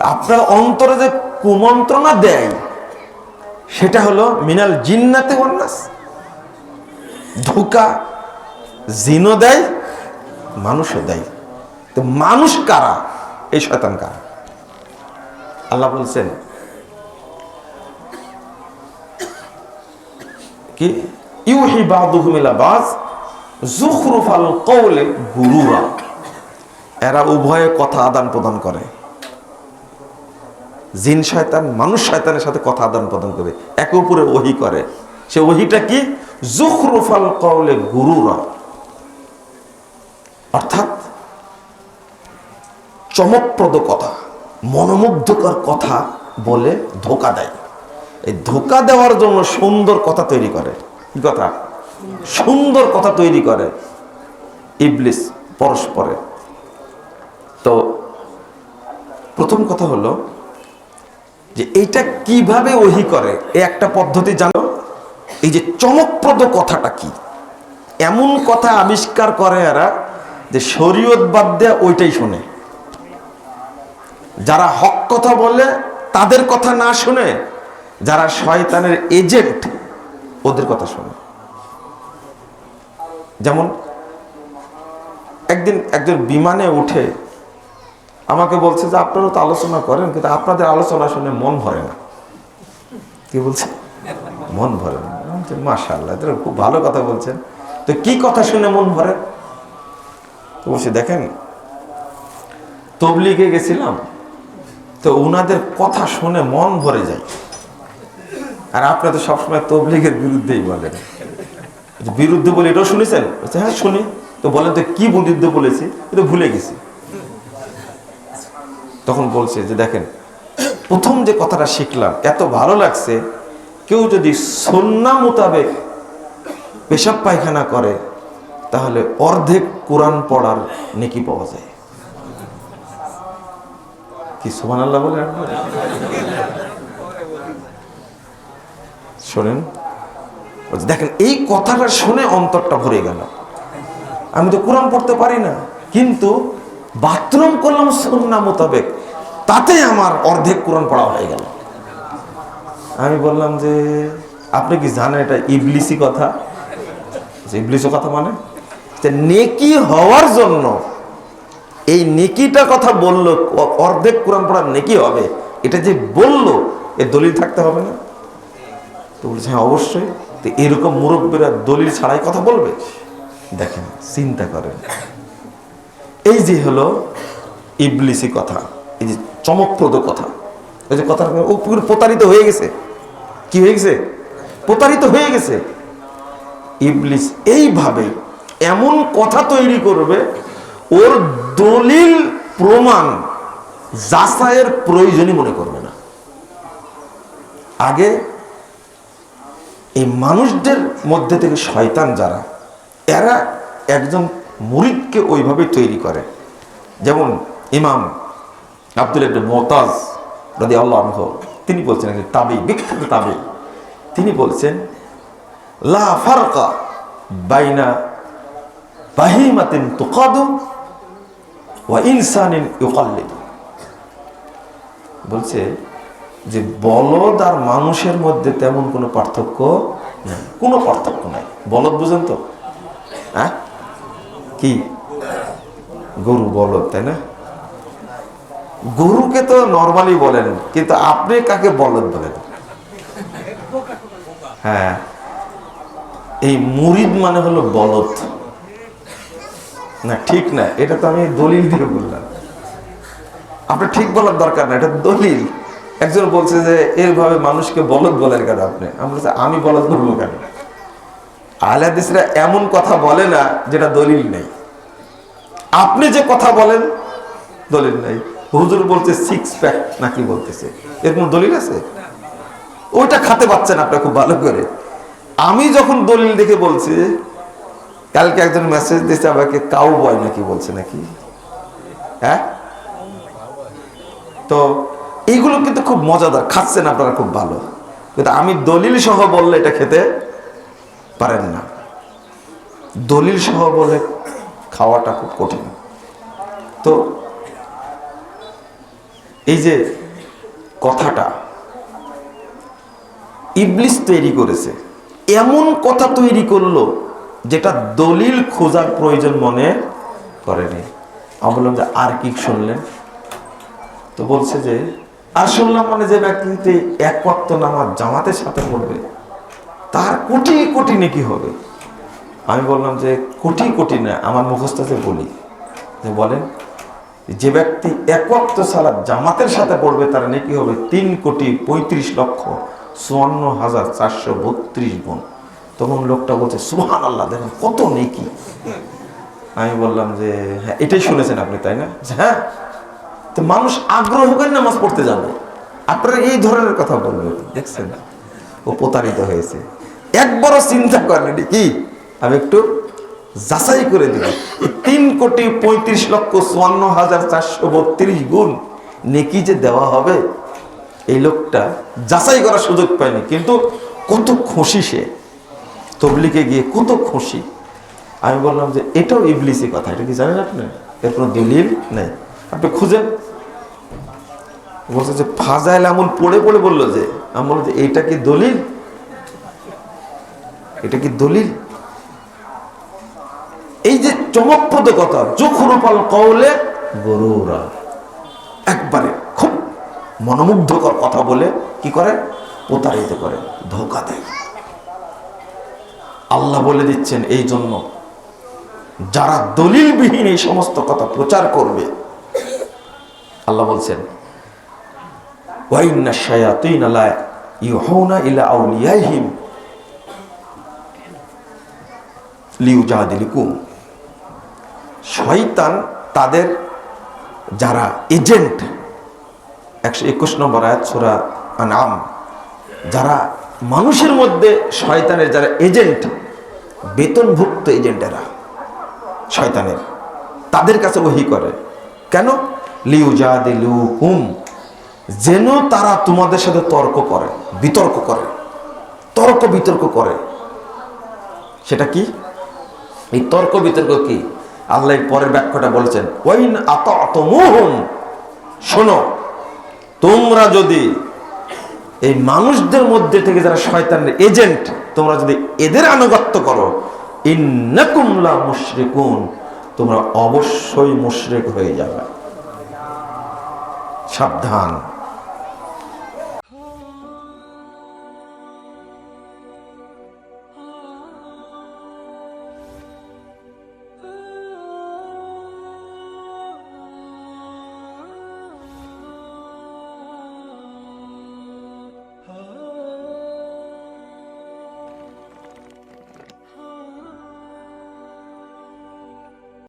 আপনার অন্তরে যে কুমন্ত্রণা দেয়, সেটা হলো মিনাল জিন্নাতে ওয়ান্নাস। ধোকা, জিনও দেয়, মানুষও দেয়। তো মানুষ কারা? এই শয়তান কারা? আল্লাহ বলছেন, কি? ইউহি বাদুহুম ইলা বাজ জুখরুফাল কওলে গুরুরা। এরা উভয়ে কথা আদান প্রদান করে। জিন শয়তান, মানুষ শয়তানের সাথে কথা আদান প্রদান করে একে উপরে ওহি করে। সে ওহিটা কি? জুখরুফাল কওলে গুরুরা। অর্থাৎ চমকপ্রদ কথা, মনোমুগ্ধকর কথা বলে ধোকা দেয়। এই ধোকা দেওয়ার জন্য সুন্দর কথা তৈরি করে। কি কথা? সুন্দর কথা তৈরি করে। ইবলিস পরস্পরে। তো প্রথম কথা হলো যে এইটা কীভাবে ওহি করে? এই একটা পদ্ধতি জানো? এই যে চমকপ্রদ কথাটা কি? এমন কথা আবিষ্কার করে এরা যে শরীয়ত বাদ দেয়া ওইটাই শোনে। যারা হক কথা বলে, তাদের কথা না শুনে, যারা শয়তানের এজেন্ট, ওদের কথা শোনে। যেমন, একদিন একজন বিমানে উঠে আমাকে বলছে যে আপনারা তো আলোচনা করেন, কিন্তু আপনাদের আলোচনা শুনে মন ভরে না। কি বলছে? মন ভরে না। মাশাল্লাহ এটা খুব ভালো কথা বলছেন। তো কি কথা শুনে মন ভরে? তো বলছে, দেখেন, তবলিগে গেছিলাম, তো উনাদের কথা শুনে মন ভরে যায়। আর আপনারা তো সবসময় তবলিগের বিরুদ্ধেই বলেন। বিরুদ্ধে বলে এটাও শুনেছেন? হ্যাঁ শুনি। তো বলেন, তো কি বিরুদ্ধে বলেছি? এটা ভুলে গেছি। তখন বলছে যে দেখেন, প্রথম যে কথাটা শিখলাম, এত ভালো লাগছে, কেউ যদি সন্না মোতাবেক পেশাব পায়খানা করে, তাহলে অর্ধেক কোরআন পড়ার নেকি পাওয়া যায়। কি সুমান আল্লাহ বলে শোনেন দেখেন, এই কথাটা শুনে অন্তরটা ভরে গেল। আমি তো কোরআন পড়তে পারি না, কিন্তু বাথরুম করলাম সন্না মোতাবেক। তাতে আমার অর্ধেক কোরআন পড়া হয়ে গেল। আমি বললাম যে, আপনি কি জানেন এটা ইবলিসি কথা? ইবলিসি কথা মানে? নেকি হওয়ার জন্য এই নেকিটা কথা বলল, অর্ধেক কোরআন পড়ার নেকি হবে। এটা যে বলল, এ দলিল থাকতে হবে না? তো বলছে হ্যাঁ অবশ্যই। তো এরকম মুরব্বীরা দলিল ছাড়াই কথা বলবে? দেখেন, চিন্তা করেন। এই যে হলো ইবলিসি কথা। এই যে চমকপ্রদ কথা। ওই যে কথা ও পুরো প্রতারিত হয়ে গেছে। কি হয়ে গেছে? প্রতারিত হয়ে গেছে। ইবলিস এইভাবে এমন কথা তৈরি করবে, ওর দলিল প্রমাণ যাচাইয়ের প্রয়োজনই মনে করবে না। আগে এই মানুষদের মধ্যে থেকে শয়তান যারা, এরা একজন মুরিদকে ওইভাবে তৈরি করে। যেমন ইমাম আব্দুল ইবনে মোতাজ রাদি আল্লাহ তিনি বলছেন, একজন তাবি, বিখ্যাত তাবি, তিনি বলছেন, লা ফারকা বাইনা বাহিমাতিন তুকাদু ওয়া ইনসানিন ইউকাল্লিদু। বলছে যে, বলদ আর মানুষের মধ্যে তেমন কোনো পার্থক্য নেই। কোনো পার্থক্য নাই। বলদ বুঝেন তো? হ্যাঁ? কি? গরু বলদ, তাই না? গরুকে তো নর্মালি বলেন কিন্তু আপনি কাকে বলদ বলেন হ্যাঁ। এই মুরিদ মানে হলো বলদ। না ঠিক না এটা তো আমি দলিল দিয়ে বললাম। আপনার ঠিক বলার দরকার না এটা দলিল। একজন বলছে যে এইভাবে মানুষকে বলদ বলেন কেন আপনি? আমি বলছি, আমি বলদ বলব কেন? আহলাদিসরা এমন কথা বলে না যেটা দলিল নেই। আপনি যে কথা বলেন দলিল নেই। হুজুর বলছে সিক্স প্যাক নাকি বলতেছে। এর কোনো দলিল আছে? ওইটা খাতে পাচ্ছেন আপনার খুব ভালো করে। আমি যখন দলিল দেখে বলছি, কালকে একজন মেসেজ দিয়েছে আমাকে কাউ বয় নাকি বলছে নাকি? হ্যাঁ? তো এইগুলো কিন্তু খুব মজাদার, খাচ্ছেন আপনারা খুব ভালো। কিন্তু আমি দলিল সহ বললে এটা খেতে পারেন না। দলিল সহ বলে খাওয়াটা খুব কঠিন। তো এই যে কথাটা, ইবলিস তৈরি করেছে। এমন কথা তৈরি করল যেটা দলিল খোঁজার প্রয়োজন মনে করেনি। আমি বললাম যে, আর কি শুনলেন? তো বলছে যে, আর শুনলাম মানে যে ব্যক্তি এক ওয়াক্ত নামাজ জামাতের সাথে পড়বে, তার কোটি কোটি নেকি হবে। আমি বললাম যে, কোটি কোটি না, আমার মুখস্থতে বলি। যে বলেন যে ব্যক্তি এক ওয়াক্ত সালাদ জামাতের সাথে পড়বে, তার নেকি হবে তিন কোটি পঁয়ত্রিশ লক্ষ চুয়ান্ন হাজার চারশো বত্রিশ গুণ। তখন লোকটা বলছে সুহান আল্লাহ দেখেন কত নেকি। আমি বললাম যে হ্যাঁ এটাই শুনেছেন আপনি, তাই না? হ্যাঁ। তো মানুষ আগ্রহ করে নামাজ পড়তে যাবে আপনারা এই ধরনের কথা বলবেন, দেখছেন ও প্রতারিত হয়েছে। একবারও চিন্তা করেন কি? আমি একটু যাচাই করে দিল। তিন কোটি পঁয়ত্রিশ লক্ষ চুয়ান্ন হাজার চারশো বত্রিশ গুণ নেকি যে দেওয়া হবে, এই লোকটা যাচাই করার সুযোগ পায়নি। কিন্তু কত খুশি সে। তবলিকে গিয়ে কত খুশি। আমি বললাম যে, এটাও ইবলিসি কথা। এটা কি জানেন আপনি? এর কোনো দলিল নেই। আপনি খুঁজেন। বলছে যে, ফাজাইল আমল পড়ে পড়ে বলল যে। আমি বললাম যে, এইটা কি দলিল? এটা কি দলিল? এই যে চমকপ্রদ কথা জোখরুপাল কৌলে গরুরা একবারে খুব মনোমুগ্ধকর কথা বলে, কি করে? প্রতারিত করে, ধোকা দেয়। আল্লাহ বলে দিচ্ছেন, এই জন্য যারা দলিলবিহীন এই সমস্ত কথা প্রচার করবে, আল্লাহ বলছেন ওয়াইন্না শায়াতিন লা ইউহাউনা শয়তান তাদের যারা এজেন্ট, একশো একুশ নম্বর আয়াত সুরা আনাম যারা মানুষের মধ্যে শয়তানের যারা এজেন্ট, বেতনভুক্ত এজেন্টেরা শয়তানের, তাদের কাছে ওহি করে। কেন? লিউজাদিলুকুম যেন তারা তোমাদের সাথে তর্ক করে, বিতর্ক করে, তর্ক বিতর্ক করে। সেটা কি? এই তর্ক বিতর্ক কি? আল্লাহ পরের ব্যাখ্যাটা বলেছেন, ওয়াইন আতাতমুহুম। শোনো, তোমরা যদি এই মানুষদের মধ্যে থেকে যারা শয়তানের এজেন্ট, তোমরা যদি এদের আনুগত্য করো, ইন্নাকুম লা মুশরিকুন, তোমরা অবশ্যই মুশরিক হয়ে যাবে। সাবধান।